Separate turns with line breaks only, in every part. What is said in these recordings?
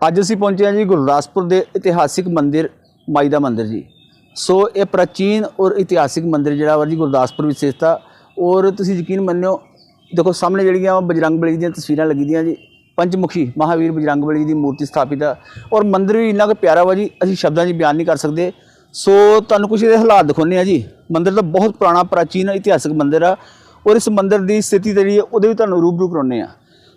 ਅੱਜ ਅਸੀਂ ਪਹੁੰਚੇ ਹਾਂ ਜੀ ਗੁਰਦਾਸਪੁਰ ਦੇ ਇਤਿਹਾਸਿਕ ਮੰਦਿਰ ਮਾਈ ਦਾ ਮੰਦਿਰ ਜੀ। ਸੋ ਇਹ ਪ੍ਰਾਚੀਨ ਔਰ ਇਤਿਹਾਸਿਕ ਮੰਦਿਰ ਜਿਹੜਾ ਵਾ ਜੀ ਗੁਰਦਾਸਪੁਰ ਵਿੱਚ ਸਥਿਤ ਆ। ਔਰ ਤੁਸੀਂ ਯਕੀਨ ਮੰਨਿਓ, ਦੇਖੋ ਸਾਹਮਣੇ ਜਿਹੜੀਆਂ ਵਾ ਬਜਰੰਗ ਬਲੀ ਦੀਆਂ ਤਸਵੀਰਾਂ ਲੱਗੀ ਦੀਆਂ ਜੀ, ਪੰਚਮੁਖੀ ਮਹਾਵੀਰ ਬਜਰੰਗ ਬਲੀ ਦੀ ਮੂਰਤੀ ਸਥਾਪਿਤ ਆ। ਔਰ ਮੰਦਿਰ ਵੀ ਇੰਨਾ ਕੁ ਪਿਆਰਾ ਵਾ ਜੀ, ਅਸੀਂ ਸ਼ਬਦਾਂ 'ਚ ਬਿਆਨ ਨਹੀਂ ਕਰ ਸਕਦੇ। ਸੋ ਤੁਹਾਨੂੰ ਕੁਝ ਇਹਦੇ ਹਾਲਾਤ ਦਿਖਾਉਂਦੇ ਆ ਜੀ। ਮੰਦਿਰ ਤਾਂ ਬਹੁਤ ਪੁਰਾਣਾ, ਪ੍ਰਾਚੀਨ, ਇਤਿਹਾਸਿਕ ਮੰਦਿਰ ਆ। ਔਰ ਇਸ ਮੰਦਿਰ ਦੀ ਸਥਿਤੀ ਜਿਹੜੀ ਹੈ ਉਹਦੇ ਵੀ ਤੁਹਾਨੂੰ ਰੂਬਰੂ ਕਰਾਉਂਦੇ ਆ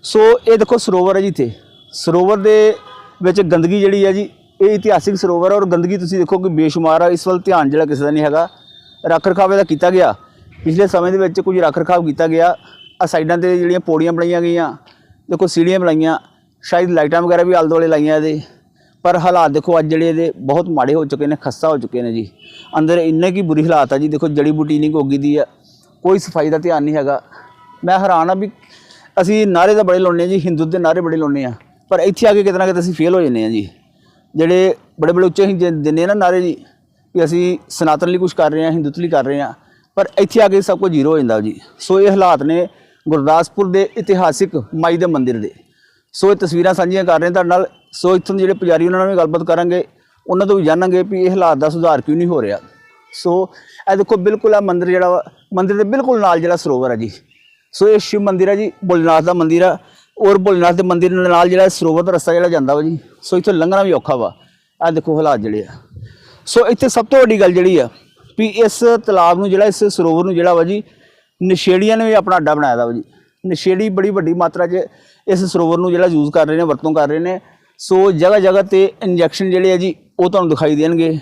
ਸੋ ਇਹ ਦੇਖੋ ਸਰੋਵਰ ਹੈ ਜੀ ਇੱਥੇ। ਸਰੋਵਰ ਦੇ ਵਿੱਚ ਗੰਦਗੀ ਜਿਹੜੀ ਹੈ ਜੀ, ਇਹ ਇਤਿਹਾਸਿਕ ਸਰੋਵਰ ਹੈ ਔਰ ਗੰਦਗੀ ਤੁਸੀਂ ਦੇਖੋ ਕਿ ਬੇਸ਼ੁਮਾਰ ਆ, ਇਸ ਵੱਲ ਧਿਆਨ ਜਿਹੜਾ ਕਿਸੇ ਦਾ ਨਹੀਂ ਹੈਗਾ। ਰੱਖ ਰਖਾਵ ਇਹਦਾ ਕੀਤਾ ਗਿਆ। ਪਿਛਲੇ ਸਮੇਂ ਦੇ ਵਿੱਚ ਕੁਝ ਰੱਖ ਰਖਾਵ ਕੀਤਾ ਗਿਆ। ਆ ਸਾਈਡਾਂ ਤੇ ਜਿਹੜੀਆਂ ਪੌੜੀਆਂ ਬਣਾਈਆਂ ਗਈਆਂ, ਦੇਖੋ ਸੀੜੀਆਂ ਬਣਾਈਆਂ, ਸ਼ਾਇਦ ਲਾਈਟਾਂ ਵਗੈਰਾ ਵੀ ਆਲੇ ਦੁਆਲੇ ਲਾਈਆਂ ਇਹਦੇ। ਪਰ ਹਾਲਾਤ ਦੇਖੋ ਅੱਜ ਜਿਹੜੇ ਇਹਦੇ ਬਹੁਤ ਮਾੜੇ ਹੋ ਚੁੱਕੇ ਨੇ ਖਸਤਾ ਹੋ ਚੁੱਕੇ ਨੇ ਜੀ। ਅੰਦਰ ਇੰਨੇ ਕੀ ਬੁਰੀ ਹਾਲਾਤ ਆ ਜੀ, ਦੇਖੋ ਜੜੀ ਬੂਟੀ ਨਹੀਂ ਗੋਗੀ ਦੀ ਆ। ਕੋਈ ਸਫ਼ਾਈ ਦਾ ਧਿਆਨ ਨਹੀਂ ਹੈਗਾ। ਮੈਂ ਹੈਰਾਨ ਆ ਵੀ ਅਸੀਂ ਨਾਰੇ ਤਾਂ ਬੜੇ ਲਾਉਂਦੇ ਆ ਜੀ, ਹਿੰਦੂ ਦੇ ਨਾਰੇ ਬੜੇ ਲਾਉਂਦੇ ਆ ਪਰ ਇੱਥੇ ਆ ਕੇ ਕਿਤੇ ਨਾ ਕਿਤੇ ਅਸੀਂ ਫੇਲ ਹੋ ਜਾਂਦੇ ਆ ਜੀ। ਜਿਹੜੇ ਬੜੇ ਬੜੇ ਉੱਚੇ ਅਸੀਂ ਦਿੰਦੇ ਨਾ ਨਾਰੇ ਜੀ ਕਿ ਅਸੀਂ ਸਨਾਤਨ ਲਈ ਕੁਝ ਕਰ ਰਹੇ ਹਾਂ ਹਿੰਦੂਤ ਲਈ ਕਰ ਰਹੇ ਹਾਂ, ਪਰ ਇੱਥੇ ਆ ਕੇ ਸਭ ਕੁਝ ਜ਼ੀਰੋ ਹੋ ਜਾਂਦਾ ਜੀ। ਸੋ ਇਹ ਹਾਲਾਤ ਨੇ ਗੁਰਦਾਸਪੁਰ ਦੇ ਇਤਿਹਾਸਿਕ ਮਾਈ ਦੇ ਮੰਦਿਰ ਦੇ। ਸੋ ਇਹ ਤਸਵੀਰਾਂ ਸਾਂਝੀਆਂ ਕਰ ਰਹੇ ਤੁਹਾਡੇ ਨਾਲ। ਸੋ ਇੱਥੋਂ ਦੇ ਜਿਹੜੇ ਪੁਜਾਰੀ ਉਹਨਾਂ ਨਾਲ ਵੀ ਗੱਲਬਾਤ ਕਰਾਂਗੇ। ਉਹਨਾਂ ਤੋਂ ਵੀ ਜਾਣਾਂਗੇ ਵੀ ਇਹ ਹਾਲਾਤ ਦਾ ਸੁਧਾਰ ਕਿਉਂ ਨਹੀਂ ਹੋ ਰਿਹਾ। ਸੋ ਇਹ ਦੇਖੋ ਬਿਲਕੁਲ ਆ ਮੰਦਿਰ ਜਿਹੜਾ ਵਾ, ਮੰਦਿਰ ਦੇ ਬਿਲਕੁਲ ਨਾਲ ਜਿਹੜਾ ਸਰੋਵਰ ਹੈ ਜੀ। ਸੋ ਇਹ ਸ਼ਿਵ ਮੰਦਿਰ ਹੈ ਜੀ ਭੋਲੇਨਾਥ ਦਾ ਮੰਦਿਰ ਆ। ਔਰ ਭੋਲੇਨਾਥ ਦੇ ਮੰਦਿਰ ਦੇ ਨਾਲ ਜਿਹੜਾ ਸਰੋਵਰ ਦਾ ਰਸਤਾ ਜਿਹੜਾ ਜਾਂਦਾ ਵਾ ਜੀ, ਸੋ ਇੱਥੋਂ ਲੰਘਣਾ ਵੀ ਔਖਾ ਵਾ। ਆ ਦੇਖੋ ਹਾਲਾਤ ਜਿਹੜੇ ਆ। ਸੋ ਇੱਥੇ ਸਭ ਤੋਂ ਵੱਡੀ ਗੱਲ ਜਿਹੜੀ ਆ ਵੀ ਇਸ ਤਲਾਬ ਨੂੰ ਜਿਹੜਾ, ਇਸ ਸਰੋਵਰ ਨੂੰ ਜਿਹੜਾ ਵਾ ਜੀ, ਨਸ਼ੇੜੀਆਂ ਨੇ ਵੀ ਆਪਣਾ ਅੱਡਾ ਬਣਾਇਆ ਦਾ ਵਾ ਜੀ। ਨਸ਼ੇੜੀ ਬੜੀ ਵੱਡੀ ਮਾਤਰਾ 'ਚ ਇਸ ਸਰੋਵਰ ਨੂੰ ਜਿਹੜਾ ਯੂਜ਼ ਕਰ ਰਹੇ ਨੇ, ਵਰਤੋਂ ਕਰ ਰਹੇ ਨੇ। ਸੋ ਜਗ੍ਹਾ ਜਗ੍ਹਾ ਤੇ ਇੰਜੈਕਸ਼ਨ ਜਿਹੜੇ ਆ ਜੀ, ਉਹ ਤੁਹਾਨੂੰ ਦਿਖਾਈ ਦੇਣਗੇ।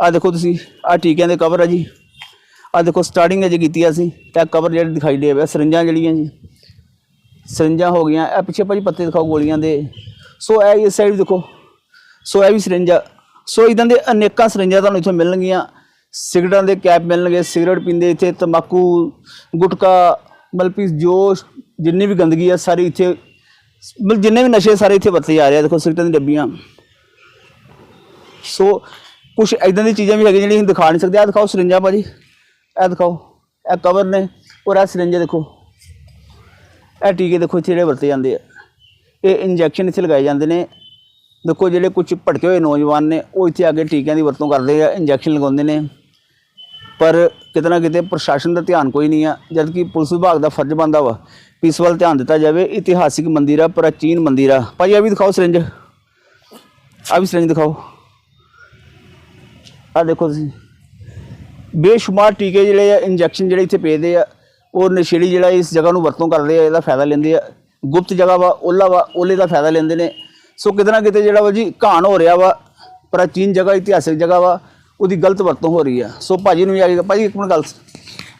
ਆ ਦੇਖੋ ਤੁਸੀਂ ਆ ਟੀਕਿਆਂ ਦੇ ਕਵਰ ਆ ਜੀ। ਆ ਦੇਖੋ ਸਟਾਰਟਿੰਗ ਅਜੇ ਕੀਤੀ ਆ ਅਸੀਂ, ਤਾਂ ਕਵਰ ਜਿਹੜੇ ਦਿਖਾਈ ਦੇ ਪਿਆ ਸਰਿੰਜਾਂ ਜਿਹੜੀਆਂ ਜੀ। ਸਰਿੰਜਾਂ ਹੋ ਗਈਆਂ। ਇਹ ਪਿੱਛੇ ਭਾਜੀ ਪੱਤੇ ਦਿਖਾਓ ਗੋਲੀਆਂ ਦੇ। ਸੋ ਇਹ ਇਸ ਸਾਈਡ ਦੇਖੋ। ਸੋ ਇਹ ਵੀ ਸਰਿੰਜਾ। ਸੋ ਇਦਾਂ ਦੇ ਅਨੇਕਾਂ ਸਰਿੰਜਾਂ ਤੁਹਾਨੂੰ ਇੱਥੇ ਮਿਲਣਗੀਆਂ। ਸਿਗਰਟਾਂ ਦੇ ਕੈਪ ਮਿਲਣਗੇ, ਸਿਗਰਟ ਪੀਂਦੇ ਇੱਥੇ ਤੰਬਾਕੂ, ਗੁਟਕਾ ਮਲਪੀ ਜੋ ਜਿੰਨੀ ਵੀ ਗੰਦਗੀ ਆ, ਸਾਰੀ ਇੱਥੇ ਮਤਲਬ ਜਿੰਨੇ ਵੀ ਨਸ਼ੇ, ਸਾਰੇ ਇੱਥੇ ਵਰਤੇ ਜਾ ਰਹੇ ਆ। ਦੇਖੋ ਸਿਗਰਟਾਂ ਦੀਆਂ ਡੱਬੀਆਂ। ਸੋ ਕੁਝ ਇਦਾਂ ਦੀਆਂ ਚੀਜ਼ਾਂ ਵੀ ਹੈਗੀਆਂ ਜਿਹੜੀਆਂ ਅਸੀਂ ਦਿਖਾ ਨਹੀਂ ਸਕਦੇ। ਆ ਦਿਖਾਓ ਸਰਿੰਜਾਂ ਭਾਜੀ। ਇਹ ਦਿਖਾਓ। ਇਹ ਕਵਰ ਨੇ। ਔਰ ਇਹ ਸਰਿੰਜਾਂ ਦੇਖੋ। ਇਹ ਟੀਕੇ ਦੇਖੋ ਇੱਥੇ ਜਿਹੜੇ ਵਰਤੇ ਜਾਂਦੇ ਆ। ਇਹ ਇੰਜੈਕਸ਼ਨ ਇੱਥੇ ਲਗਾਏ ਜਾਂਦੇ ਨੇ। ਦੇਖੋ ਜਿਹੜੇ ਕੁਝ ਭਟਕੇ ਹੋਏ ਨੌਜਵਾਨ ਨੇ, ਉਹ ਇੱਥੇ ਆ ਕੇ ਟੀਕਿਆਂ ਦੀ ਵਰਤੋਂ ਕਰਦੇ ਆ ਇੰਜੈਕਸ਼ਨ ਲਗਾਉਂਦੇ ਨੇ। ਪਰ ਕਿਤੇ ਨਾ ਕਿਤੇ ਪ੍ਰਸ਼ਾਸਨ ਦਾ ਧਿਆਨ ਕੋਈ ਨਹੀਂ ਆ ਜਦ ਕਿ ਪੁਲਿਸ ਵਿਭਾਗ ਦਾ ਫਰਜ਼ ਬਣਦਾ ਵਾ ਇਸ ਵੱਲ ਧਿਆਨ ਦਿੱਤਾ ਜਾਵੇ। ਇਤਿਹਾਸਿਕ ਮੰਦਿਰ ਆ, ਪ੍ਰਾਚੀਨ ਮੰਦਿਰ ਆ। ਭਾਈ ਆ ਵੀ ਦਿਖਾਓ ਸਿਰੰਜ। ਆ ਵੀ ਸਿਰੰਜ ਦਿਖਾਓ। ਆ ਦੇਖੋ ਤੁਸੀਂ। ਬੇਸ਼ੁਮਾਰ ਟੀਕੇ ਜਿਹੜੇ ਆ ਇੰਜੈਕਸ਼ਨ ਜਿਹੜੇ ਇੱਥੇ ਪੇਦੇ ਆ ਉਹ ਨਸ਼ੇੜੀ ਜਿਹੜਾ ਇਸ ਜਗ੍ਹਾ ਨੂੰ ਵਰਤੋਂ ਕਰਦੇ ਆ, ਇਹਦਾ ਫਾਇਦਾ ਲੈਂਦੇ ਆ। ਗੁਪਤ ਜਗ੍ਹਾ ਵਾ, ਓਲਾ ਵਾ, ਓਲੇ ਦਾ ਫਾਇਦਾ ਲੈਂਦੇ ਨੇ। ਸੋ ਕਿਤੇ ਨਾ ਕਿਤੇ ਜਿਹੜਾ ਵਾ ਜੀ, ਘਾਣ ਹੋ ਰਿਹਾ ਵਾ, ਪ੍ਰਾਚੀਨ ਜਗ੍ਹਾ, ਇਤਿਹਾਸਿਕ ਜਗ੍ਹਾ ਵਾ, ਉਹਦੀ ਗਲਤ ਵਰਤੋਂ ਹੋ ਰਹੀ ਆ। ਸੋ ਭਾਜੀ ਨੂੰ ਵੀ ਆ ਆਏਗਾ ਭਾਜੀ ਇੱਕ ਮਿੰਟ ਗੱਲ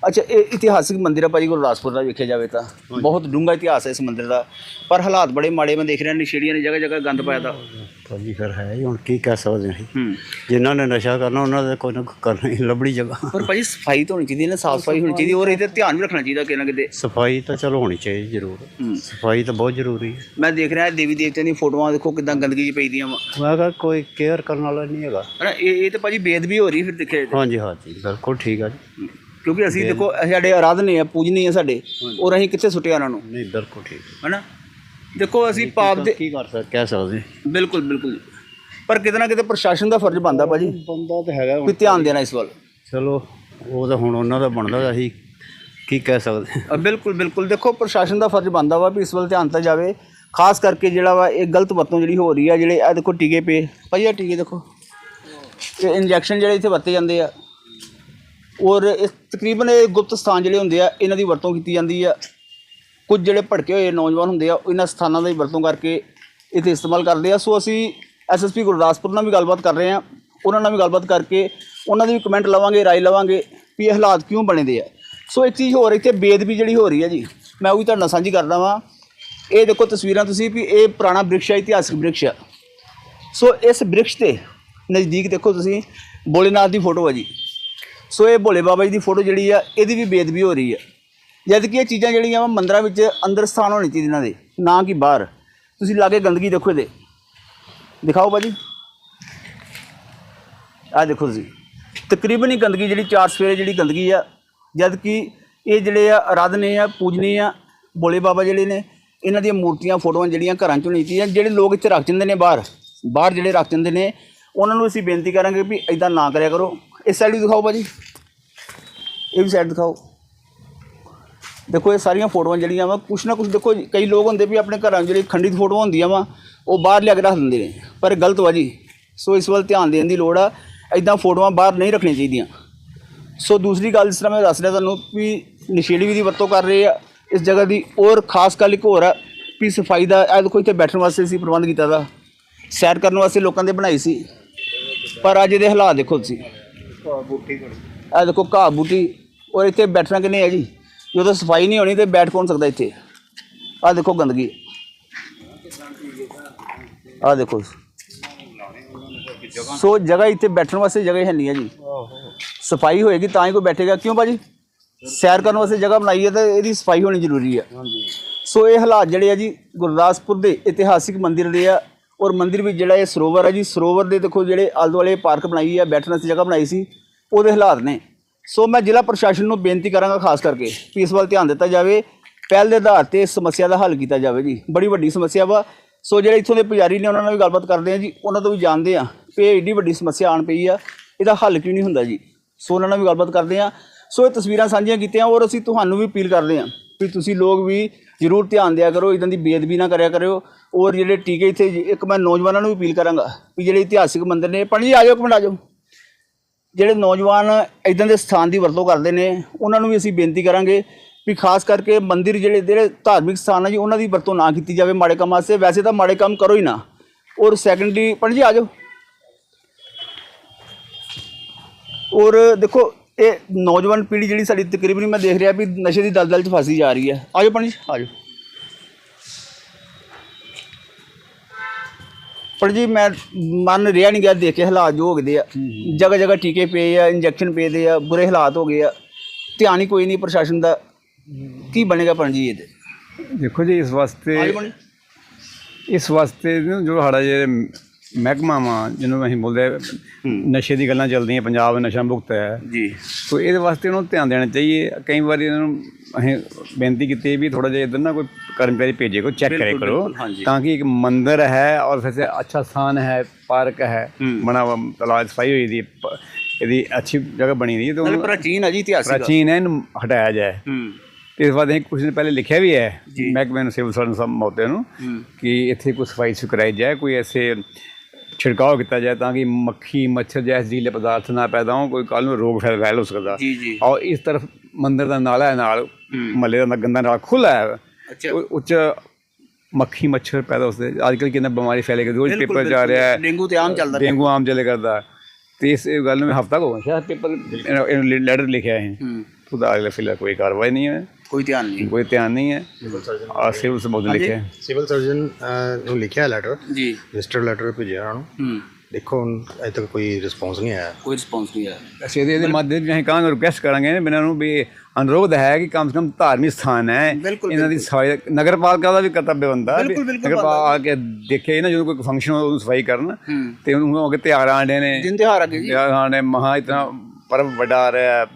ਅੱਛਾ ਇਹ ਇਤਿਹਾਸਿਕ ਮੰਦਿਰ ਆ ਭਾਜੀ ਗੁਰਦਾਸਪੁਰ ਦਾ ਵੇਖਿਆ ਜਾਵੇ ਤਾਂ। ਬਹੁਤ ਡੂੰਘਾ ਇਤਿਹਾਸ ਹੈ ਇਸ ਮੰਦਿਰ ਦਾ। ਪਰ ਹਾਲਾਤ ਬੜੇ ਮਾੜੇ ਮੈਂ ਦੇਖ ਰਿਹਾ ਨਸ਼ੇੜੀਆਂ ਨੇ ਜਗ੍ਹਾ ਜਗ੍ਹਾ ਗੰਦ ਪਾਇਆ ਦਾ
ਭਾਜੀ ਫਿਰ ਹੈ ਹੀ ਹੁਣ ਕੀ ਕਹਿ ਸਕਦੇ ਹਾਂ ਜਿਨ੍ਹਾਂ ਨੇ ਨਸ਼ਾ ਕਰਨਾ ਉਹਨਾਂ ਦਾ ਕੋਈ ਨਾ ਕਰਨਾ ਹੀ ਲੱਭੜੀ ਜਗ੍ਹਾ।
ਪਰ ਭਾਜੀ ਸਫ਼ਾਈ ਤਾਂ ਹੋਣੀ ਚਾਹੀਦੀ ਹੈ ਨਾ ਸਾਫ਼ ਸਫ਼ਾਈ ਹੋਣੀ ਚਾਹੀਦੀ ਔਰ ਇਹਦੇ ਧਿਆਨ ਵੀ ਰੱਖਣਾ ਚਾਹੀਦਾ ਕਿਤੇ ਨਾ ਕਿਤੇ।
ਸਫ਼ਾਈ ਤਾਂ ਚਲੋ ਹੋਣੀ ਚਾਹੀਦੀ ਜ਼ਰੂਰ। ਸਫ਼ਾਈ ਤਾਂ ਬਹੁਤ ਜ਼ਰੂਰੀ ਹੈ।
ਮੈਂ ਦੇਖ ਰਿਹਾ ਦੇਵੀ ਦੇਵਤਿਆਂ ਦੀਆਂ ਫੋਟੋਆਂ ਦੇਖੋ ਕਿਦਾਂ ਗੰਦਗੀ ਚ ਪਈਆਂ ਵਾ।
ਮੈਂ ਕਿਹਾ ਕੋਈ ਕੇਅਰ ਕਰਨ ਵਾਲਾ ਨਹੀਂ ਹੈਗਾ।
ਇਹ ਇਹ ਤਾਂ ਭਾਜੀ ਬੇਦਬੀ ਹੋ ਰਹੀ ਫਿਰ ਦੇਖਿਆ ਜਾਏ
ਹਾਂਜੀ ਹਾਂਜੀ ਬਿਲਕੁਲ ਠੀਕ ਆ ਜੀ।
ਕਿਉਂਕਿ ਅਸੀਂ ਦੇਖੋ ਸਾਡੇ ਆਰਾਧਨੇ ਆ ਪੂਜਨੀ ਆ ਸਾਡੇ। ਔਰ ਅਸੀਂ ਕਿੱਥੇ ਸੁੱਟਿਆ ਉਹਨਾਂ ਨੂੰ?
ਨਹੀਂ ਬਿਲਕੁਲ ਠੀਕ।
ਹਨਾ? ਦੇਖੋ ਅਸੀਂ ਪਾਪ ਦੇ
ਕੀ ਕਰ ਸਕਦੇ ਕਹਿ ਸਕਦੇ
ਬਿਲਕੁਲ ਬਿਲਕੁਲ। ਪਰ ਕਿਤੇ ਨਾ ਕਿਤੇ ਪ੍ਰਸ਼ਾਸਨ ਦਾ ਫਰਜ਼ ਬਣਦਾ ਭਾਜੀ।
ਬੰਦਾ ਤਾਂ ਹੈਗਾ
ਵੀ ਧਿਆਨ ਦੇਣਾ ਇਸ ਵੱਲ।
ਚਲੋ ਉਹ ਤਾਂ ਹੁਣ ਉਹਨਾਂ ਦਾ ਬਣਦਾ ਅਸੀਂ ਕੀ ਕਹਿ ਸਕਦੇ
ਬਿਲਕੁਲ ਬਿਲਕੁਲ। ਦੇਖੋ ਪ੍ਰਸ਼ਾਸਨ ਦਾ ਫਰਜ਼ ਬਣਦਾ ਵਾ ਵੀ ਇਸ ਵੱਲ ਧਿਆਨ ਦਿੱਤਾ ਜਾਵੇ। ਖਾਸ ਕਰਕੇ ਜਿਹੜਾ ਵਾ ਇਹ ਗਲਤ ਵਰਤੋਂ ਜਿਹੜੀ ਹੋ ਰਹੀ ਆ ਜਿਹੜੇ ਆ ਦੇਖੋ ਟੀਕੇ ਪੇ ਭਾਈ ਆ ਟੀਕੇ ਦੇਖੋ। ਇਹ ਇੰਜੈਕਸ਼ਨ ਜਿਹੜੇ ਇੱਥੇ ਵਰਤੇ ਜਾਂਦੇ ਆ। ਔਰ ਇਸ ਤਕਰੀਬਨ ਇਹ ਗੁਪਤ ਸਥਾਨ ਜਿਹੜੇ ਹੁੰਦੇ ਆ, ਇਹਨਾਂ ਦੀ ਵਰਤੋਂ ਕੀਤੀ ਜਾਂਦੀ ਆ। ਕੁਝ ਜਿਹੜੇ ਭੜਕੇ ਹੋਏ ਨੌਜਵਾਨ ਹੁੰਦੇ ਆ, ਉਹ ਇਹਨਾਂ ਸਥਾਨਾਂ ਦੀ ਵਰਤੋਂ ਕਰਕੇ ਇੱਥੇ ਇਸਤੇਮਾਲ ਕਰਦੇ ਆ। ਸੋ ਅਸੀਂ ਐਸਐਸਪੀ ਗੁਰਦਾਸਪੁਰ ਨਾਲ ਵੀ ਗੱਲਬਾਤ ਕਰ ਰਹੇ ਆ। ਉਹਨਾਂ ਨਾਲ ਵੀ ਗੱਲਬਾਤ ਕਰਕੇ ਉਹਨਾਂ ਦੀ ਵੀ ਕਮੈਂਟ ਲਵਾਂਗੇ, ਰਾਏ ਲਵਾਂਗੇ ਵੀ ਇਹ ਹਾਲਾਤ ਕਿਉਂ ਬਣੇ ਦੇ ਆ। ਸੋ ਇੱਕ ਚੀਜ਼ ਹੋਰ, ਇੱਥੇ ਬੇਦਬੀ ਜਿਹੜੀ ਹੋ ਰਹੀ ਹੈ ਜੀ, ਮੈਂ ਉਹ ਵੀ ਤੁਹਾਡੇ ਨਾਲ ਸਾਂਝੀ ਕਰਦਾ ਵਾਂ। ਇਹ ਦੇਖੋ ਤਸਵੀਰਾਂ ਤੁਸੀਂ ਵੀ, ਇਹ ਪੁਰਾਣਾ ਬ੍ਰਿਕਸ਼ ਹੈ ਇਤਿਹਾਸਿਕ ਬ੍ਰਿਕਸ਼ ਆ। ਸੋ ਇਸ ਬ੍ਰਿਕਸ਼ ਤੇ ਨਜ਼ਦੀਕ ਦੇਖੋ ਤੁਸੀਂ, ਭੋਲੇਨਾਥ ਦੀ ਫੋਟੋ ਹੈ ਜੀ। ਸੋ ਇਹ ਭੋਲੇ ਬਾਬਾ ਜੀ ਦੀ ਫੋਟੋ ਜਿਹੜੀ ਆ, ਇਹਦੀ ਵੀ ਬੇਦਬੀ ਹੋ ਰਹੀ ਆ। ਜਦ ਕਿ ਇਹ ਚੀਜ਼ਾਂ ਜਿਹੜੀਆਂ ਵਾ, ਮੰਦਰਾਂ ਵਿੱਚ ਅੰਦਰ ਸਥਾਨ ਹੋਣੀ ਚਾਹੀਦੀ ਇਹਨਾਂ ਦੇ, ਨਾ ਕਿ ਬਾਹਰ। ਤੁਸੀਂ ਲਾਗੇ ਗੰਦਗੀ ਦੇਖੋ ਇਹਦੇ। ਦਿਖਾਓ ਭਾਜੀ। ਆ ਦੇਖੋ ਤੁਸੀਂ। ਤਕਰੀਬਨ ਹੀ ਗੰਦਗੀ ਜਿਹੜੀ ਚਾਰ ਸਵੇਰੇ ਜਿਹੜੀ ਗੰਦਗੀ ਆ ਜਦ ਕਿ ਇਹ ਜਿਹੜੇ ਆ ਆਰਾਧਨੇ ਆ, ਪੂਜਨੀ ਆ, ਭੋਲੇ ਬਾਬਾ ਜਿਹੜੇ ਨੇ, ਇਹਨਾਂ ਦੀਆਂ ਮੂਰਤੀਆਂ, ਫੋਟੋਆਂ ਜਿਹੜੀਆਂ ਘਰਾਂ ਚੋਂ ਨਹੀਂ ਚਾਹੀਦੀਆਂ, ਜਿਹੜੇ ਲੋਕ ਇੱਥੇ ਰੱਖ ਜਾਂਦੇ ਨੇ ਬਾਹਰ ਬਾਹਰ ਜਿਹੜੇ ਰੱਖ ਜਾਂਦੇ ਨੇ, ਉਹਨਾਂ ਨੂੰ ਅਸੀਂ ਬੇਨਤੀ ਕਰਾਂਗੇ ਵੀ ਇਦਾਂ ਨਾ ਕਰਿਆ ਕਰੋ। ਇਸ ਸਾਈਡ ਵੀ ਦਿਖਾਓ ਭਾਜੀ। ਇਹ ਵੀ ਸਾਈਡ ਦਿਖਾਓ। ਦੇਖੋ ਇਹ ਸਾਰੀਆਂ ਫੋਟੋਆਂ ਜਿਹੜੀਆਂ ਵਾ, ਕੁਛ ਨਾ ਕੁਛ ਦੇਖੋ ਕਈ ਲੋਕ ਹੁੰਦੇ ਵੀ ਆਪਣੇ ਘਰਾਂ ਜਿਹੜੀ ਖੰਡਿਤ ਫੋਟੋਆਂ ਹੁੰਦੀਆਂ ਵਾ, ਉਹ ਬਾਹਰ ਲਿਆ ਕੇ ਰੱਖ ਦਿੰਦੇ ਨੇ। ਪਰ ਗਲਤ ਵਾ ਜੀ। ਸੋ ਇਸ ਵੱਲ ਧਿਆਨ ਦੇਣ ਦੀ ਲੋੜ ਆ ਇਦਾਂ ਫੋਟੋਆਂ ਬਾਹਰ ਨਹੀਂ ਰੱਖਣੀਆਂ ਚਾਹੀਦੀਆਂ। ਸੋ ਦੂਸਰੀ ਗੱਲ ਜਿਸ ਤਰ੍ਹਾਂ ਮੈਂ ਦੱਸ ਰਿਹਾ ਤੁਹਾਨੂੰ ਵੀ ਨਸ਼ੇੜੀ ਵੀ ਦੀ ਵਰਤੋਂ ਕਰ ਰਹੇ ਆ, ਇਸ ਜਗ੍ਹਾ ਦੀ ਔਰ ਖਾਸ ਗੱਲ ਇੱਕ ਹੋਰ ਆ ਵੀ ਸਫ਼ਾਈ ਦਾ, ਇਹ ਦੇਖੋ ਇੱਥੇ ਬੈਠਣ ਵਾਸਤੇ ਅਸੀਂ ਪ੍ਰਬੰਧ ਕੀਤਾ ਦਾ ਸੈਰ ਕਰਨ ਵਾਸਤੇ ਲੋਕਾਂ ਦੇ ਬਣਾਈ ਸੀ। ਪਰ ਅੱਜ ਇਹਦੇ ਹਾਲਾਤ ਦੇਖੋ ਤੁਸੀਂ। ਇਹ ਦੇਖੋ ਘਾਹ ਬੂਟੀ। ਔਰ ਇੱਥੇ ਬੈਠਣਾ ਕਿੰਨੇ ਹੈ ਜੀ? ਜਦੋਂ ਸਫ਼ਾਈ ਨਹੀਂ ਹੋਣੀ ਤੇ ਬੈਠ ਕੌਣ ਸਕਦਾ ਇੱਥੇ? ਆਹ ਦੇਖੋ ਗੰਦਗੀ। ਆਹ ਦੇਖੋ। ਸੋ ਜਗ੍ਹਾ ਇੱਥੇ ਬੈਠਣ ਵਾਸਤੇ ਜਗ੍ਹਾ ਹੈ ਨਹੀਂ ਹੈ ਜੀ। ਸਫ਼ਾਈ ਹੋਏਗੀ ਤਾਂ ਹੀ ਕੋਈ ਬੈਠੇਗਾ। ਕਿਉਂ ਭਾਜੀ? ਸੈਰ ਕਰਨ ਵਾਸਤੇ ਜਗ੍ਹਾ ਬਣਾਈ ਹੈ ਤਾਂ ਇਹਦੀ ਸਫ਼ਾਈ ਹੋਣੀ ਜ਼ਰੂਰੀ ਹੈ। ਸੋ ਇਹ ਹਾਲਾਤ ਜਿਹੜੇ ਆ ਜੀ ਗੁਰਦਾਸਪੁਰ ਦੇ ਇਤਿਹਾਸਿਕ ਮੰਦਿਰ ਦੇ ਆ ਔਰ ਮੰਦਿਰ ਵਿੱਚ ਜਿਹੜਾ ਇਹ ਸਰੋਵਰ ਹੈ ਜੀ, ਸਰੋਵਰ ਦੇ ਦੇਖੋ ਜਿਹੜੇ ਆਲੇ ਦੁਆਲੇ ਪਾਰਕ ਬਣਾਈ ਹੈ ਬੈਠਣ ਦੀ ਜਗ੍ਹਾ ਬਣਾਈ ਸੀ, ਉਹਦੇ ਹਾਲਾਤ ਨੇ। ਸੋ ਮੈਂ ਜ਼ਿਲ੍ਹਾ ਪ੍ਰਸ਼ਾਸਨ ਨੂੰ ਬੇਨਤੀ ਕਰਾਂਗਾ ਖਾਸ ਕਰਕੇ ਵੀ ਇਸ ਵੱਲ ਧਿਆਨ ਦਿੱਤਾ ਜਾਵੇ। ਪਹਿਲ ਦੇ ਆਧਾਰ ਤੇ ਇਸ ਸਮੱਸਿਆ ਦਾ ਹੱਲ ਕੀਤਾ ਜਾਵੇ ਜੀ। ਬੜੀ ਵੱਡੀ ਸਮੱਸਿਆ ਵਾ। ਸੋ ਜਿਹੜੇ ਇੱਥੋਂ ਦੇ ਪੁਜਾਰੀ ਨੇ, ਉਹਨਾਂ ਨਾਲ ਵੀ ਗੱਲਬਾਤ ਕਰਦੇ ਆ ਜੀ। ਉਹਨਾਂ ਤੋਂ ਵੀ ਜਾਣਦੇ ਆ ਵੀ ਇਹ ਏਡੀ ਵੱਡੀ ਸਮੱਸਿਆ ਆਣ ਪਈ ਆ। ਇਹਦਾ ਹੱਲ ਕਿਉਂ ਨਹੀਂ ਹੁੰਦਾ ਜੀ? ਸੋ ਉਹਨਾਂ ਨਾਲ ਵੀ ਗੱਲਬਾਤ ਕਰਦੇ ਆ ਸੋ ਇਹ ਤਸਵੀਰਾਂ ਸਾਂਝੀਆਂ ਕੀਤੀਆਂ ਔਰ ਅਸੀਂ ਤੁਹਾਨੂੰ ਵੀ ਅਪੀਲ ਕਰਦੇ ਆ ਵੀ ਤੁਸੀਂ ਲੋਕ ਵੀ ਜ਼ਰੂਰ ਧਿਆਨ ਦਿਆ ਕਰੋ, ਇਦਾਂ ਦੀ ਬੇਅਦਬੀ ਨਾ ਕਰਿਆ ਕਰਿਓ। ਔਰ ਜਿਹੜੇ ਟੀਕੇ ਇੱਥੇ, ਇੱਕ ਮੈਂ ਨੌਜਵਾਨਾਂ ਨੂੰ ਵੀ ਅਪੀਲ ਕਰਾਂਗਾ ਵੀ ਜਿਹੜੇ ਇਤਿਹਾਸਿਕ ਮੰਦਿਰ ਨੇ ਪੰਡਿਤ ਜੀ ਆ ਜਾਓ ਇੱਕ ਆ ਜਾਓ। ਜਿਹੜੇ ਨੌਜਵਾਨ ਇਦਾਂ ਦੇ ਸਥਾਨ ਦੀ ਵਰਤੋਂ ਕਰਦੇ ਨੇ, ਉਹਨਾਂ ਨੂੰ ਵੀ ਅਸੀਂ ਬੇਨਤੀ ਕਰਾਂਗੇ ਵੀ ਖਾਸ ਕਰਕੇ ਮੰਦਿਰ ਜਿਹੜੇ ਜਿਹੜੇ ਧਾਰਮਿਕ ਸਥਾਨ ਆ ਜੀ, ਉਹਨਾਂ ਦੀ ਵਰਤੋਂ ਨਾ ਕੀਤੀ ਜਾਵੇ ਮਾੜੇ ਕੰਮ ਵਾਸਤੇ। ਵੈਸੇ ਤਾਂ ਮਾੜੇ ਕੰਮ ਕਰੋ ਹੀ ਨਾ। ਔਰ ਸੈਕੰਡਲੀ ਪੰਡਿਤ ਜੀ ਆ ਜਾਓ। ਔਰ ਦੇਖੋ ਇਹ ਨੌਜਵਾਨ ਪੀੜ੍ਹੀ ਜਿਹੜੀ ਸਾਡੀ ਤਕਰੀਬਨ ਮੈਂ ਦੇਖ ਰਿਹਾ ਵੀ ਨਸ਼ੇ ਦੀ ਦਲਦਲ 'ਚ ਫਸੀ ਜਾ ਰਹੀ ਹੈ। ਆ ਜਾਓ ਪੰਡਿਤ ਜੀ ਆ ਜਾਓ ਪਰ ਜੀ ਮੈਂ ਮਨ ਰਿਹਾ ਨਹੀਂ ਗਿਆ ਦੇਖ ਕੇ ਹਾਲਾਤ ਜੋ ਹੋ ਗਏ ਆ ਜਗ੍ਹਾ ਜਗ੍ਹਾ ਟੀਕੇ ਪਏ ਆ ਇੰਜੈਕਸ਼ਨ ਪਏ ਦੇ ਆ ਬੁਰੇ ਹਾਲਾਤ ਹੋ ਗਏ ਆ। ਧਿਆਨ ਹੀ ਕੋਈ ਨਹੀਂ ਪ੍ਰਸ਼ਾਸਨ ਦਾ। ਕੀ ਬਣੇਗਾ ਪੰਡਿਤ ਜੀ ਇਹਦੇ?
ਦੇਖੋ ਜੀ ਇਸ ਵਾਸਤੇ ਇਸ ਵਾਸਤੇ ਜੋ ਸਾਡਾ ਜਿਹੜੇ ਮਹਿਕਮਾ ਵਾ ਜਿਹਨੂੰ ਅਸੀਂ ਬੋਲਦੇ ਨਸ਼ੇ ਦੀ ਗੱਲਾਂ ਚੱਲਦੀਆਂ ਪੰਜਾਬ ਨਸ਼ਾ ਮੁਕਤ ਹੈ।
ਜੀ।
ਸੋ ਇਹਦੇ ਵਾਸਤੇ ਉਹਨਾਂ ਧਿਆਨ ਦੇਣਾ ਚਾਹੀਏ। ਕਈ ਵਾਰੀ ਇਹਨਾਂ ਨੂੰ ਅਸੀਂ ਬੇਨਤੀ ਕੀਤੀ ਵੀ ਥੋੜਾ ਜਿਹਾ ਇਧਰ ਨਾ ਕੋਈ ਕਰਮਚਾਰੀ ਭੇਜੇ ਕੋ ਚੈੱਕ ਕਰੇ ਕਰੋ ਤਾਂ ਕਿ ਇੱਕ ਮੰਦਰ ਹੈ ਔਰ ਫਿਰ ਅੱਛਾ ਸਥਾਨ ਹੈ ਪਾਰਕ ਹੈ ਬਣਾ ਤਲਾਜ ਸਫ਼ਾਈ ਹੋਈ ਦੀ ਇਹਦੀ ਅੱਛੀ ਜਗ੍ਹਾ ਬਣੀ ਦੀ ਤਾਂ
ਪ੍ਰਾਚੀਨ ਹੈ ਜੀ ਇਤਿਹਾਸ
ਪ੍ਰਾਚੀਨ ਹੈ ਇਹਨੂੰ ਹਟਾਇਆ ਜਾਏ। ਇਸ ਵਾਦੇ ਕੁਝ ਦਿਨ ਪਹਿਲੇ ਲਿਖਿਆ ਵੀ ਹੈ ਮਹਿਕਮੇ ਨੂੰ ਸਿਵਲ ਸਰਵਿਸ ਮੌਤੇ ਨੂੰ ਕਿ ਇੱਥੇ ਕੋਈ ਸਫ਼ਾਈ ਸੁਕਰਾਈ ਜਾਏ ਕੋਈ ਐਸੇ ਕੀਤਾ ਜਾਏ ਤਾਂ ਕਿ ਮੱਖੀ ਮੱਛਰ ਜੈਸੇ ਜ਼ੀਲੇ ਪਦਾਰਥ ਨਾ ਪੈਦਾ ਹੋਣ ਕੋਈ ਕੱਲ ਨੂੰ ਰੋਗ ਫੈਲ ਫੈਲ ਹੋ ਸਕਦਾ।
ਜੀ ਜੀ।
ਔਰ ਇਸ ਤਰਫ ਮੰਦਿਰ ਦਾ ਨਾਲਾ ਹੈ ਨਾਲ ਮਹੱਲੇ ਦਾ ਗੰਦਾ ਨਾਲਾ ਖੁੱਲਾ ਹੈ।
ਅੱਛਾ।
ਉੱਚ ਮੱਖੀ ਮੱਛਰ ਪੈਦਾ ਉਸਦੇ ਅੱਜ ਕੱਲ੍ਹ ਕਿੰਨਾ ਬਿਮਾਰੀ ਫੈਲੇ ਗਈ ਰੋਜ਼ ਪੇਪਰ ਜਾ ਰਿਹਾ ਹੈ।
ਡੇਂਗੂ ਤੇ ਆਮ ਚੱਲਦਾ।
ਡੇਂਗੂ ਆਮ ਚੱਲੇ ਕਰਦਾ ਤੇ ਇਸ ਗੱਲ ਨੂੰ ਹਫਤਾ ਕੋ ਸ਼ਾਇਦ ਪੇਪਰ ਇਹਨੂੰ ਲੈਟਰ ਲਿਖਿਆ ਹੈ
ਹੂੰ।
ਉਹਦਾ ਅਗਲੇ ਫਿਲਹਾਲ ਕੋਈ ਕਾਰਵਾਈ ਨਹੀਂ ਹੈ।
ਕੋਈ ਧਿਆਨ ਨਹੀਂ
ਕੋਈ ਧਿਆਨ ਨਹੀਂ ਹੈ। ਆ ਸਿਵਲ ਸੰਬੋਧਨ ਲਿਖਿਆ ਹੈ।
ਸਿਵਲ ਸਰਜਨ ਅਹ, ਨੂੰ ਲਿਖਿਆ ਲੈਟਰ
ਜੀ।
ਰਜਿਸਟਰ ਲੈਟਰ ਭੇਜਿਆ ਉਹਨਾਂ ਨੂੰ।
ਹੂੰ।
ਦੇਖੋ ਹੁਣ ਅਜੇ ਤੱਕ ਕੋਈ ਰਿਸਪੌਂਸ ਨਹੀਂ ਆਇਆ।
ਕੋਈ ਰਿਸਪੌਂਸ ਨਹੀਂ ਆਇਆ।
ਅਸੀਂ ਇਹਦੇ ਇਹਦੇ ਮਾਧਿਅਮ ਵਿੱਚ ਅਸੀਂ ਕਹਾਂਗੇ ਰਿਕੁਐਸਟ ਕਰਾਂਗੇ ਬਿਨਾਂ ਨੂੰ ਵੀ ਅਨੁਰੋਧ ਹੈ ਕਿ ਕਮ ਸੇ ਕਮ ਧਾਰਮਿਕ ਸਥਾਨ ਹੈ।
ਬਿਲਕੁਲ,
ਇਹਨਾਂ ਦੀ ਸਫ਼ਾਈ ਨਗਰਪਾਲਿਕਾ ਦਾ ਵੀ ਕਰਤੱਵ ਬੰਦਾ।
ਬਿਲਕੁਲ, ਬਿਲਕੁਲ
ਆ ਕੇ ਦੇਖੇ ਨਾ ਜਦੋਂ ਕੋਈ ਫੰਕਸ਼ਨ ਹੋ ਉਹਨੂੰ ਸਫ਼ਾਈ ਕਰਨ। ਤੇ ਉਹਨੂੰ ਹੋ ਕੇ ਤਿਉਹਾਰ ਆਂਡੇ ਨੇ।
ਦਿਨ ਤਿਉਹਾਰ ਅੱਗੇ ਜੀ।
ਤਿਉਹਾਰ ਆਂਡੇ ਮਹਾ ਇਤਨਾ ਪਰਵ ਵੱਡਾ ਆ ਰਿਹਾ ਹੈ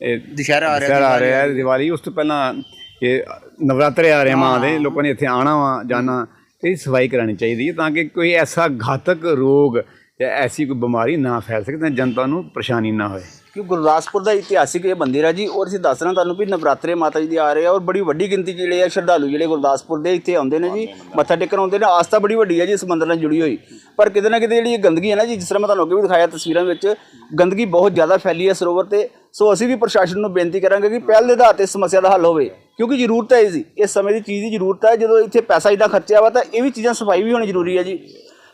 ਦੁਸ਼ਹਿਰਾ ਆ ਰਿਹਾ
ਦੁਸਹਿਰਾ ਆ ਰਿਹਾ ਦੀਵਾਲੀ ਉਸ ਤੋਂ ਪਹਿਲਾਂ ਇਹ ਨਵਰਾਤਰੇ ਆ ਰਹੇ ਮਾਂ ਦੇ ਲੋਕਾਂ ਨੇ ਇੱਥੇ ਆਣਾ ਵਾ ਜਾਣਾ ਤੇ ਇਹਦੀ ਸਫ਼ਾਈ ਕਰਾਣੀ ਚਾਹੀਦੀ ਹੈ ਤਾਂ ਕਿ ਕੋਈ ਐਸਾ ਘਾਤਕ ਰੋਗ ਜਾਂ ਐਸੀ ਕੋਈ ਬਿਮਾਰੀ ਨਾ ਫੈਲ ਸਕੇ ਤਾਂ ਜਨਤਾ ਨੂੰ ਪਰੇਸ਼ਾਨੀ ਨਾ ਹੋਏ।
ਕਿ ਗੁਰਦਾਸਪੁਰ ਦਾ ਇਤਿਹਾਸਿਕ ਇਹ ਮੰਦਿਰ ਹੈ ਜੀ ਔਰ ਅਸੀਂ ਦੱਸ ਰਹੇ ਹਾਂ ਤੁਹਾਨੂੰ ਵੀ ਨਵਰਾਤਰੇ ਮਾਤਾ ਜੀ ਦੇ ਆ ਰਹੇ ਆ ਔਰ ਬੜੀ ਵੱਡੀ ਗਿਣਤੀ ਜਿਹੜੇ ਆ ਸ਼ਰਧਾਲੂ ਜਿਹੜੇ ਗੁਰਦਾਸਪੁਰ ਦੇ ਇੱਥੇ ਆਉਂਦੇ ਨੇ ਜੀ ਮੱਥਾ ਟੇਕਣ ਆਉਂਦੇ ਨੇ ਆਸਥਾ ਬੜੀ ਵੱਡੀ ਹੈ ਜੀ ਇਸ ਮੰਦਿਰ ਨਾਲ ਜੁੜੀ ਹੋਈ। ਪਰ ਕਿਤੇ ਨਾ ਕਿਤੇ ਜਿਹੜੀ ਇਹ ਗੰਦਗੀ ਹੈ ਨਾ ਜੀ ਜਿਸ ਤਰ੍ਹਾਂ ਮੈਂ ਤੁਹਾਨੂੰ ਅੱਗੇ ਵੀ ਦਿਖਾਇਆ ਤਸਵੀਰਾਂ ਵਿੱਚ ਗੰਦਗੀ ਬਹੁਤ ਜ਼ਿਆਦਾ ਫੈਲੀ ਹੈ ਸਰੋਵਰ ਤੇ ਸੋ ਅਸੀਂ ਵੀ ਪ੍ਰਸ਼ਾਸਨ ਨੂੰ ਬੇਨਤੀ ਕਰਾਂਗੇ ਕਿ ਪਹਿਲ ਦੇ ਆਧਾਰ ਤੇ ਸਮੱਸਿਆ ਦਾ ਹੱਲ ਹੋਵੇ ਕਿਉਂਕਿ ਜ਼ਰੂਰਤ ਹੈ ਦੀ ਇਸ ਸਮੇਂ ਦੀ ਚੀਜ਼ ਦੀ ਜ਼ਰੂਰਤ ਹੈ ਜਦੋਂ ਇੱਥੇ ਪੈਸਾ ਇੰਨਾ ਖਰਚਿਆ ਵਾ ਤਾਂ ਇਹ ਵੀ ਚੀਜ਼ਾਂ ਸਫ਼ਾਈ ਵੀ ਹੋਣੀ ਜ਼ਰੂਰੀ ਹੈ ਜੀ।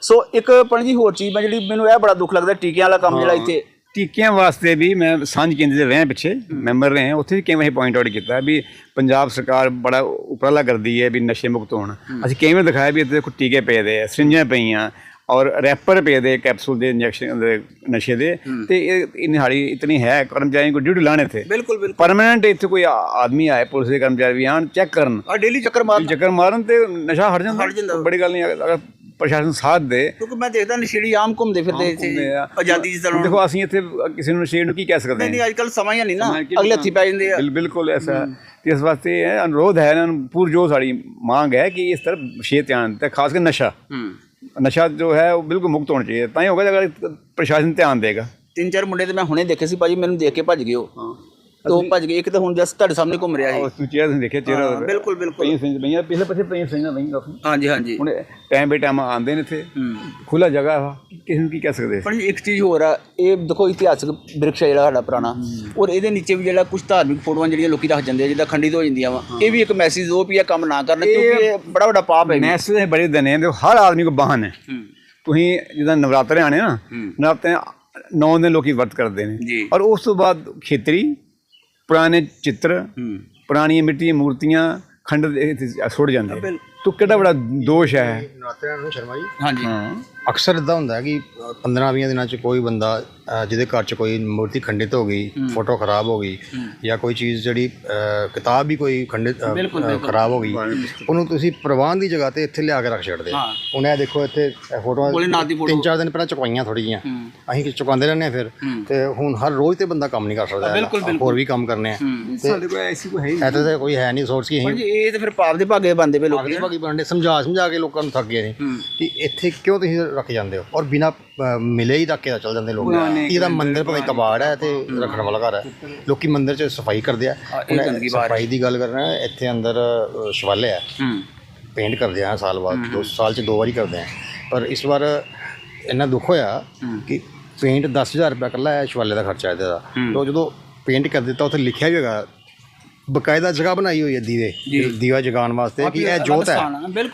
ਸੋ ਇੱਕ ਪਣ ਜੀ ਹੋਰ ਚੀਜ਼ ਮੈਂ ਜਿਹੜੀ ਮੈਨੂੰ ਇਹ ਬੜਾ ਦੁੱਖ ਲੱਗਦਾ ਟੀਕਿਆਂ ਵਾਲਾ ਕੰਮ ਜਿਹੜਾ ਇੱਥੇ
ਟੀਕਿਆਂ ਵਾਸਤੇ ਵੀ ਮੈਂ ਸਾਂਝ ਕੇਂਦਰ ਦੇ ਰਹੇ ਪਿੱਛੇ ਮੈਂਬਰ ਰਹੇ ਹਾਂ। ਉੱਥੇ ਵੀ ਕਈ ਵਾਰੀ ਪੁਆਇੰਟ ਆਊਟ ਕੀਤਾ ਵੀ ਪੰਜਾਬ ਸਰਕਾਰ ਬੜਾ ਉਪਰਾਲਾ ਕਰਦੀ ਹੈ ਵੀ ਨਸ਼ੇ ਮੁਕਤ ਹੋਣ। ਅਸੀਂ ਕਈ ਵਾਰ ਦਿਖਾਇਆ ਵੀ ਇੱਥੇ ਦੇਖੋ ਟੀਕੇ ਪਏ ਦੇ ਆ ਸਰਿੰਜਾਂ ਪਈਆਂ ਔਰ ਰੈਪਰ ਪਏ ਦੇ ਕੈਪਸੂਲ ਦੇ ਇੰਜੈਕਸ਼ਨ ਦੇ ਨਸ਼ੇ ਦੇ। ਤੇ ਇਹ ਇਨੀ ਹਾਲੀ ਇਤਨੀ ਹੈ ਕਰਮਚਾਰੀ ਕੋ ਡਿਊਟੀ ਲਾਣੇ ਥੇ
ਬਿਲਕੁਲ ਬਿਲਕੁਲ।
ਪਰਮਾਨੈਂਟ ਇੱਥੇ ਕੋਈ ਆਦਮੀ ਆਏ ਪੁਲਿਸ ਦੇ ਕਰਮਚਾਰੀ ਵੀ ਆਣ ਚੈੱਕ ਕਰਨ।
ਆ ਡੇਲੀ ਚੱਕਰ ਮਾਰ
ਚੱਕਰ ਮਾਰਨ ਤੇ ਨਸ਼ਾ ਹਟ ਜਾਂਦਾ। ਬੜੀ ਗੱਲ ਨਹੀਂ ਅਗਰ ਪ੍ਰਸ਼ਾਸਨ ਸਾਥ ਦੇ।
ਕਿਉਂਕਿ ਮੈਂ ਦੇਖਦਾ ਨਸ਼ੇੜੀ ਆਮ ਘੁੰਮਦੇ ਫਿਰਦੇ ਇੱਥੇ। ਆਜ਼ਾਦੀ ਜਿਸ ਤਰ੍ਹਾਂ।
ਦੇਖੋ ਅਸੀਂ ਇੱਥੇ ਕਿਸੇ ਨੂੰ ਸ਼ੇਰ ਨੂੰ ਕੀ ਕਹਿ ਸਕਦੇ
ਨਹੀਂ ਅੱਜ ਕੱਲ ਸਮਾਂ ਹੀ ਨਹੀਂ ਨਾ। ਅਗਲੇ ਹੱਥੀ ਪੈ ਜਾਂਦੇ ਆ।
ਬਿਲ- ਬਿਲਕੁਲ ਐਸਾ। ਤੇ ਇਸ ਵਾਸਤੇ ਇਹ ਅਨੁਰੋਧ ਹੈ ਇਹਨਾਂ ਨੂੰ ਪੂਰਜੋ ਸਾਡੀ ਮੰਗ ਹੈ ਕਿ ਇਸ ਤਰ੍ਹਾਂ ਵਿਸ਼ੇ ਧਿਆਨ ਤੇ ਖਾਸ ਕਰ ਨਸ਼ਾ। ਨਸ਼ਾ ਜੋ ਹੈ ਉਹ ਬਿਲਕੁਲ ਮੁਕਤ ਹੋਣਾ ਚਾਹੀਦਾ। ਤਾਂ ਹੀ ਹੋਗਾ ਅਗਰ ਪ੍ਰਸ਼ਾਸਨ ਧਿਆਨ ਦੇਗਾ।
ਤਿੰਨ ਚਾਰ ਮੁੰਡੇ ਤੇ ਮੈਂ ਹੁਣੇ ਦੇਖੇ ਸੀ ਭਾਜੀ ਮੈਨੂੰ ਦੇਖ ਕੇ ਭੱਜ ਗਏ ਉਹ। ਤੇ ਭੱਜ ਗਏ ਇੱਕ ਤਾਂ ਹੁਣ ਜਸ ਤੁਹਾਡੇ ਸਾਹਮਣੇ ਘੁੰਮ ਰਿਹਾ
ਉਹ
ਸੀ
ਚਿਹਰਾ ਤੁਸੀਂ ਦੇਖਿਆ ਚਿਹਰਾ
ਹਾਂ, ਬਿਲਕੁਲ ਬਿਲਕੁਲ।
ਪਈਆਂ ਸਿੰਘ ਬਈਆਂ ਪਿਛਲੇ ਪਾਸੇ ਪਈਆਂ ਸਿੰਘ ਨਹੀਂ ਕਾਫੀ।
ਹਾਂਜੀ ਹਾਂਜੀ।
ਹੁਣ ਟਾਈਮ ਬੇ ਟਾਈਮ ਆਉਂਦੇ ਨੇ ਇੱਥੇ।
ਹੂੰ।
ਖੁੱਲਾ ਜਗ੍ਹਾ ਵਾ ਕਿਸੇ ਨੂੰ ਕੀ ਕਹਿ ਸਕਦੇ?
ਪਰ ਜੀ ਇੱਕ ਚੀਜ਼ ਹੋਰ ਆ ਇਹ ਦੇਖੋ ਇਤਿਹਾਸਕ ਬ੍ਰਿਕਸ਼ ਜਿਹੜਾ ਸਾਡਾ ਪੁਰਾਣਾ। ਔਰ ਇਹਦੇ ਨੀਚੇ ਵੀ ਜਿਹੜਾ ਕੁਝ ਧਾਰਮਿਕ ਫੋਟੋਆਂ ਜਿਹੜੀਆਂ ਲੋਕੀ ਰੱਖ ਜਾਂਦੇ ਆ ਜਿੱਦਾਂ ਖੰਡਿਤ ਹੋ ਜਾਂਦੀਆਂ ਵਾ। ਇਹ ਵੀ ਇੱਕ ਮੈਸੇਜ ਉਹ ਵੀ ਇਹ ਕੰਮ ਨਾ ਕਰਨ ਕਿਉਂਕਿ ਇਹ ਬੜਾ ਵੱਡਾ ਪਾਪ ਹੈ। ਵੀ।
ਨੈਸਲੇ ਦੇ ਬੜੇ ਦਿਨ ਹੈ ਤੇ ਹਰ ਆਦਮੀ ਕੋ ਬਾਹਨ ਹੈ।
ਹੂੰ।
ਤੁਸੀਂ ਜਿੱਦਾਂ ਨਵਰਾਤਰੇ ਆਣੇ ਨਾ ਨਵਰਾਤਰੇ ਨੌ ਦਿਨ ਲੋਕੀ ਵਰਤ ਕਰਦੇ ਨੇ।
ਜੀ।
ਔਰ ਉਸ ਤੋਂ ਬਾਅਦ ਖੇਤਰੀ ਪੁਰਾਣੇ ਚਿੱਤਰ ਪੁਰਾਣੀਆਂ ਮਿੱਟੀ ਦੀਆਂ ਮੂਰਤੀਆਂ ਖੰਡ ਦੇ ਇੱਥੇ ਸੁੱਟ ਜਾਂਦੇ ਤੋ ਕਿਹੜਾ ਬੜਾ ਦੋਸ਼ ਹੈ?
ਨਰਾਤਿਆਂ ਨੂੰ ਸ਼ਰਮਾ ਜੀ
ਹਾਂਜੀ।
ਹਾਂ।
ਅਕਸਰ ਇਦਾਂ ਹੁੰਦਾ ਹੈ ਕਿ 15-20 ਦਿਨਾਂ ਚ ਕੋਈ ਬੰਦਾ ਜਿਹਦੇ ਘਰ ਚ ਕੋਈ ਮੂਰਤੀ ਖੰਡਿਤ ਹੋ ਗਈ ਫੋਟੋ ਖਰਾਬ ਹੋ ਗਈ ਜਾਂ ਕੋਈ ਚੀਜ਼ ਜਿਹੜੀ ਕਿਤਾਬ ਵੀ ਕੋਈ ਖੰਡਿਤ ਖਰਾਬ ਹੋ ਗਈ ਉਹਨੂੰ ਤੁਸੀਂ ਪ੍ਰਵਾਨ ਦੀ ਜਗ੍ਹਾ ਤੇ ਇੱਥੇ ਲਿਆ ਕੇ ਰੱਖ ਛੱਡਦੇ।
ਹਾਂ।
ਹੁਣ ਇਹ ਦੇਖੋ ਇੱਥੇ ਇਹ ਫੋਟੋਆਂ
ਦੀ।
ਤਿੰਨ ਚਾਰ ਦਿਨ ਪਹਿਲਾਂ ਚੁਕਵਾਈਆਂ ਥੋੜੀ ਜੀਆਂ ਅਸੀਂ ਚੁਕਾਉਂਦੇ ਰਹਿੰਦੇ ਹਾਂ ਫਿਰ। ਤੇ ਹੁਣ ਹਰ ਰੋਜ਼ ਤੇ ਬੰਦਾ ਕੰਮ ਨਹੀਂ ਕਰ ਸਕਦਾ ਹੈਗਾ। ਹੋਰ ਵੀ ਕੰਮ ਕਰਨੇ ਆ।
ਸਾਡੇ ਕੋਲ ਐਸੀ ਕੋਈ ਹੈ ਹੀ
ਇੱਥੇ ਤਾਂ ਕੋਈ ਹੈ ਨਹੀਂ ਸੋਰਸ ਕੀ
ਪਰ
ਅਸੀਂ
ਜੀ ਇਹ ਤੇ ਫਿਰ ਪਾਪ ਦੇ ਭਾਗੇ ਬੰਦੇ ਪਏ ਲੋਕੀ
ਅਗਲੇ ਭਾਗੀ ਬਣਦੇ ਸਮਝਾ ਸਮਝਾ ਕੇ ਲੋਕਾਂ ਨੂੰ ਥੱਕ ਗਏ ਨੇ ਕਿ ਇੱਥੇ ਕਿਉਂ ਤੁਸੀਂ ਰੱਖ ਜਾਂਦੇ ਹੋ? ਔਰ ਬਿਨਾ ਮਿਲੇ ਹੀ ਰੱਖ ਕੇ ਚੱਲ ਜਾਂਦੇ ਲੋਕ। ਇਹਦਾ ਮੰਦਿਰ ਭਾਵੇਂ ਕਬਾੜ ਹੈ ਤੇ ਰੱਖਣ ਵਾਲਾ ਘਰ ਹੈ। ਲੋਕੀ ਮੰਦਿਰ 'ਚ ਸਫ਼ਾਈ ਕਰਦੇ ਆ।
ਇਹ
ਸਫ਼ਾਈ ਦੀ ਗੱਲ ਕਰ ਰਹੇ ਇੱਥੇ ਅੰਦਰ ਅ, ਸ਼ਿਵਾਲਿਆ ਹੈ। ਪੇਂਟ ਕਰਦੇ ਆ ਸਾਲ ਬਾਅਦ। ਦੋ ਸਾਲ 'ਚ ਦੋ ਵਾਰੀ ਕਰਦੇ ਆ ਪਰ ਇਸ ਵਾਰ ਇੰਨਾ ਦੁੱਖ ਹੋਇਆ ਕਿ ਪੇਂਟ 10000 ਰੁਪਏ ਇਕੱਲਾ ਹੈ ਸ਼ਿਵਾਲੇ ਦਾ ਖਰਚਾ ਇਹਦਾ। ਦਾ ਤੋਂ ਜਦੋਂ ਪੇਂਟ ਕਰ ਦਿੱਤਾ ਉੱਥੇ ਲਿਖਿਆ ਵੀ ਹੈਗਾ ਬਕਾਇਦਾ ਜਗ੍ਹਾ ਬਣਾਈ ਹੋਈ ਹੈ ਦੀਵੇ ਦੀਵਾ ਜਗਾਉਣ ਵਾਸਤੇ ਕਿ ਇਹ ਜੋਤ ਹੈ।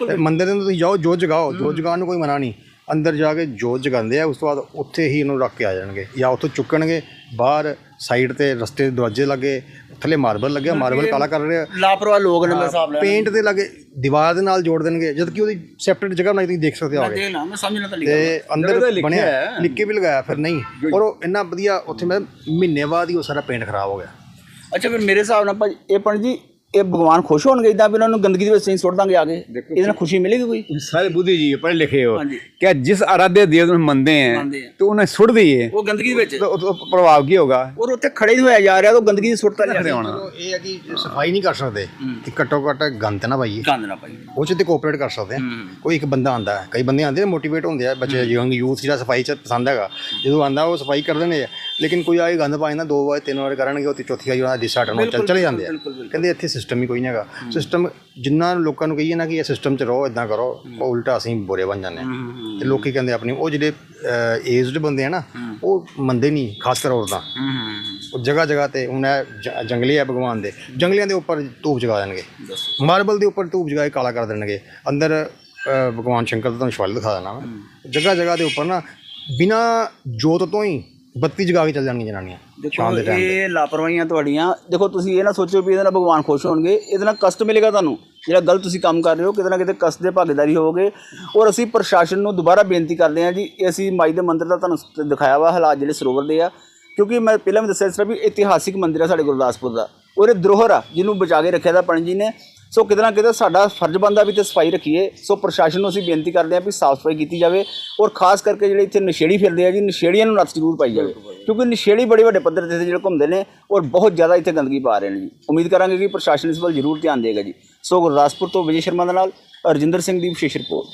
ਤੇ ਮੰਦਿਰ ਦੇ ਅੰਦਰ ਤੁਸੀਂ ਜਾਓ ਜੋਤ ਜਗਾਓ। ਜੋਤ ਜਗਾਉਣ ਨੂੰ ਕੋਈ ਮਨਾ ਨਹੀਂ। ਅੰਦਰ ਜਾ ਕੇ ਜੋਤ ਜਗਾਉਂਦੇ ਆ ਉਸ ਤੋਂ ਬਾਅਦ ਉੱਥੇ ਹੀ ਇਹਨੂੰ ਰੱਖ ਕੇ ਆ ਜਾਣਗੇ। ਜਾਂ ਉੱਥੋਂ ਚੁੱਕਣਗੇ ਬਾਹਰ ਸਾਈਡ ਤੇ ਰਸਤੇ ਦੇ ਦਰਵਾਜ਼ੇ ਲੱਗੇ ਥੱਲੇ ਮਾਰਬਲ ਲੱਗਿਆ ਮਾਰਬਲ ਕਾਲਾ ਕਰ ਰਿਹਾ।
ਲਾਪਰਵਾਹ ਲੋਕ ਨੇ ਮੈਂ ਹਿਸਾਬ ਲਿਆ
ਪੇਂਟ ਦੇ ਲੱਗੇ ਦੀਵਾਰ ਦੇ ਨਾਲ ਜੋੜ ਦੇਣਗੇ ਜਦ ਕਿ ਉਹਦੀ ਸੈਪਰੇਟ ਜਗ੍ਹਾ ਬਣਾਈ ਤੁਸੀਂ ਦੇਖ ਸਕਦੇ ਹੋ ਆਗੇ
ਨਾ ਮੈਂ ਸਮਝਣਾ ਤਾਂ ਲਿਖਿਆ
ਤੇ ਅੰਦਰ ਬਣਿਆ ਲਿਖ ਕੇ ਵੀ ਲਗਾਇਆ ਫਿਰ ਨਹੀਂ। ਔਰ ਉਹ ਇੰਨਾ ਵਧੀਆ ਉੱਥੇ ਮੈਂ ਮਹੀਨੇ ਬਾਅਦ ਹੀ ਉਹ ਸਾਰਾ ਪੇਂਟ ਖਰਾਬ ਹੋ ਗਿਆ।
ਅੱਛਾ ਫਿਰ ਮੇਰੇ ਹਿਸਾਬ ਨਾਲ ਭਾਜੀ ਇਹ ਪੰਡ ਜੀ ਇਹ ਭਗਵਾਨ ਖੁਸ਼ ਹੋਣਗੇ ਇਦਾਂ ਵੀ ਉਹਨਾਂ ਨੂੰ ਗੰਦਗੀ ਦੇ ਵਿੱਚ ਨਹੀਂ ਸੁੱਟ ਆਗੇ ਇਹਦੇ ਨਾਲ ਖੁਸ਼ੀ ਮਿਲੇਗੀ ਕੋਈ?
ਸਾਰੇ ਬੁੱਧੀ ਜੀ ਪੜ੍ਹੇ ਲਿਖੇ ਹੋ। ਕਿ ਜਿਸ ਆਰਾਧੇ ਦੇਵ ਨੂੰ ਮੰਨਦੇ
ਆ
ਤੇ ਉਹਨੇ ਸੁੱਟ ਦਈਏ
ਉਹ ਗੰਦਗੀ ਵਿੱਚ।
ਪ੍ਰਭਾਵ ਕੀ ਹੋਗਾ
ਔਰ ਉੱਥੇ ਖੜੇ ਹੀ ਹੋਇਆ ਜਾ ਰਿਹਾ ਉਹ ਗੰਦਗੀ ਦੀ ਸੁੱਟਦਾ ਨਹੀਂ
ਹੋਣਾ? ਇਹ ਹੈ ਕਿ ਸਫ਼ਾਈ ਨਹੀਂ ਕਰ ਸਕਦੇ। ਕਿ ਘੱਟੋ ਘੱਟ ਗੰਦ ਨਾ ਪਾਈਏ।
ਗੰਦ ਨਾ ਪਾਈਏ।
ਉਹ ਚ ਤੇ ਕੋਆਪਰੇਟ ਕਰ ਸਕਦੇ ਕੋਈ ਇੱਕ ਬੰਦਾ ਆਂਦਾ ਕਈ ਬੰਦੇ ਆਂਦੇ ਮੋਟੀਵੇਟ ਹੁੰਦੇ ਆ ਬੱਚੇ ਯੰਗ ਯੂਥ ਜਿਹੜਾ ਸਫ਼ਾਈ ਚ ਪਸੰਦ ਹੈਗਾ। ਜਦੋਂ ਆਂਦਾ ਉਹ ਸਫ਼ਾਈ ਕਰ ਦਿੰਦੇ ਆ। ਲੇਕਿਨ ਕੋਈ ਆਏ ਗੰਦ ਪਾਏ ਨਾ ਦੋ ਵਾਰ ਤਿੰਨ ਵਾਰ ਕਰਨਗੇ ਉਹ ਤੇ ਚੌਥੀ ਵਾਰ ਉਹਨਾਂ ਦਾ ਡਿਸਆਰਡਰ ਚੱਲ ਚਲੇ ਜਾਂਦੇ ਆ। ਕਹਿੰਦੇ ਇੱਥੇ ਸਿਸਟਮ ਹੀ ਕੋਈ ਨਹੀਂ ਹੈਗਾ। ਸਿਸਟਮ ਜਿੰਨਾ ਲੋਕਾਂ ਨੂੰ ਕਹੀਏ ਨਾ ਕਿ ਇਹ ਸਿਸਟਮ ਚ ਰਹੋ ਇਦਾਂ ਕਰੋ ਉਹ ਉਲਟਾ ਅਸੀਂ ਬੁਰੇ ਬਣ ਜਾਂਦੇ ਆ। ਤੇ ਲੋਕੀ ਕਹਿੰਦੇ ਆਪਣੀ ਉਹ ਜਿਹੜੇ ਏਜਡ ਬੰਦੇ ਆ ਨਾ ਉਹ ਮੰਨਦੇ ਨਹੀਂ ਖਾਸ ਕਰ ਔਰਤਾਂ। ਉਹ ਜਗ੍ਹਾ ਜਗ੍ਹਾ ਤੇ ਹੁਣ ਇਹ ਜੰਗਲੀ ਹੈ ਭਗਵਾਨ ਦੇ। ਜੰਗਲੀਆਂ ਦੇ ਉੱਪਰ ਧੂਪ ਜਗਾ ਦੇਣਗੇ। ਮਾਰਬਲ ਦੇ ਉੱਪਰ ਧੂਪ ਜਗਾ ਕੇ ਕਾਲਾ ਕਰ ਦੇਣਗੇ। ਅੰਦਰ ਭਗਵਾਨ ਸ਼ੰਕਰ ਦਾ ਤੁਹਾਨੂੰ ਸ਼ਵਾਲ ਦਿਖਾ ਦੇਣਾ ਮੈਂ। ਜਗ੍ਹਾ ਜਗ੍ਹਾ ਦੇ ਉੱਪਰ ਨਾ ਬਿਨਾ ਜੋਤ ਤੋਂ ਹੀ ਬੱਤੀ ਜਗਾ ਕੇ ਚੱਲ ਜਾਣਗੀਆਂ ਜਨਾਨੀਆਂ ਸ਼ਾਮ ਦੇ
ਦੇਖੋ
ਟਾਈਮ
ਇਹ ਲਾਪਰਵਾਹੀਆਂ ਤੁਹਾਡੀਆਂ। ਦੇਖੋ ਤੁਸੀਂ ਇਹ ਨਾ ਸੋਚੋ ਵੀ ਇਹਦੇ ਨਾਲ ਭਗਵਾਨ ਖੁਸ਼ ਹੋਣਗੇ। ਇਹਦੇ ਨਾਲ ਕਸ਼ਟ ਮਿਲੇਗਾ ਤੁਹਾਨੂੰ। ਜਿਹੜਾ ਗਲਤ ਤੁਸੀਂ ਕੰਮ ਕਰ ਰਹੇ ਹੋ ਕਿਤੇ ਨਾ ਕਿਤੇ ਕਸ਼ਟ ਦੇ ਭਾਗੀਦਾਰੀ ਹੋਵੋਗੇ। ਔਰ ਅਸੀਂ ਪ੍ਰਸ਼ਾਸਨ ਨੂੰ ਦੁਬਾਰਾ ਬੇਨਤੀ ਕਰਦੇ ਹਾਂ ਜੀ ਇਹ ਅਸੀਂ ਮਾਈ ਦੇ ਮੰਦਿਰ ਦਾ ਤੁਹਾਨੂੰ ਸ- ਦਿਖਾਇਆ ਵਾ ਹਾਲਾਤ ਜਿਹੜੇ ਸਰੋਵਰ ਦੇ ਆ। ਕਿਉਂਕਿ ਮੈਂ ਪਹਿਲਾਂ ਵੀ ਦੱਸਿਆ ਤਰ੍ਹਾਂ ਵੀ ਇਤਿਹਾਸਿਕ ਮੰਦਿਰ ਆ ਸਾਡੇ ਗੁਰਦਾਸਪੁਰ ਦਾ। ਔਰ ਇਹ ਧਰੋਹਰ ਆ ਜਿਹਨੂੰ ਬਚਾ ਕੇ ਰੱਖਿਆ ਦਾ ਪੰਜ ਜੀ ਨੇ। ਸੋ ਕਿਤੇ ਨਾ ਕਿਤੇ ਸਾਡਾ ਫਰਜ਼ ਬਣਦਾ ਵੀ ਤੇ ਸਫ਼ਾਈ ਰੱਖੀਏ। ਸੋ ਪ੍ਰਸ਼ਾਸਨ ਨੂੰ ਅਸੀਂ ਬੇਨਤੀ ਕਰਦੇ ਹਾਂ ਵੀ ਸਾਫ਼ ਸਫ਼ਾਈ ਕੀਤੀ ਜਾਵੇ ਔਰ ਖਾਸ ਕਰਕੇ ਜਿਹੜੇ ਇੱਥੇ ਨਸ਼ੇੜੀ ਫਿਰਦੇ ਆ ਜੀ ਨਸ਼ੇੜੀਆਂ ਨੂੰ ਨੱਥ ਜ਼ਰੂਰ ਪਾਈ ਜਾਵੇ। ਕਿਉਂਕਿ ਨਸ਼ੇੜੀ ਬੜੇ ਵੱਡੇ ਪੱਧਰ ਤੇ ਜਿਹੜੇ ਘੁੰਮਦੇ ਨੇ ਔਰ ਬਹੁਤ ਜ਼ਿਆਦਾ ਇੱਥੇ ਗੰਦਗੀ ਪਾ ਰਹੇ ਨੇ ਜੀ। ਉਮੀਦ ਕਰਾਂਗੇ ਕਿ ਪ੍ਰਸ਼ਾਸਨ ਇਸ ਵੱਲ ਜ਼ਰੂਰ ਧਿਆਨ ਦੇਗਾ ਜੀ। ਸੋ ਗੁਰਦਾਸਪੁਰ ਤੋਂ ਵਿਜੇ ਸ਼ਰਮਾ ਦੇ ਨਾਲ ਰਜਿੰਦਰ ਸਿੰਘ ਦੀ ਵਿਸ਼ੇਸ਼ ਰਿਪੋਰਟ।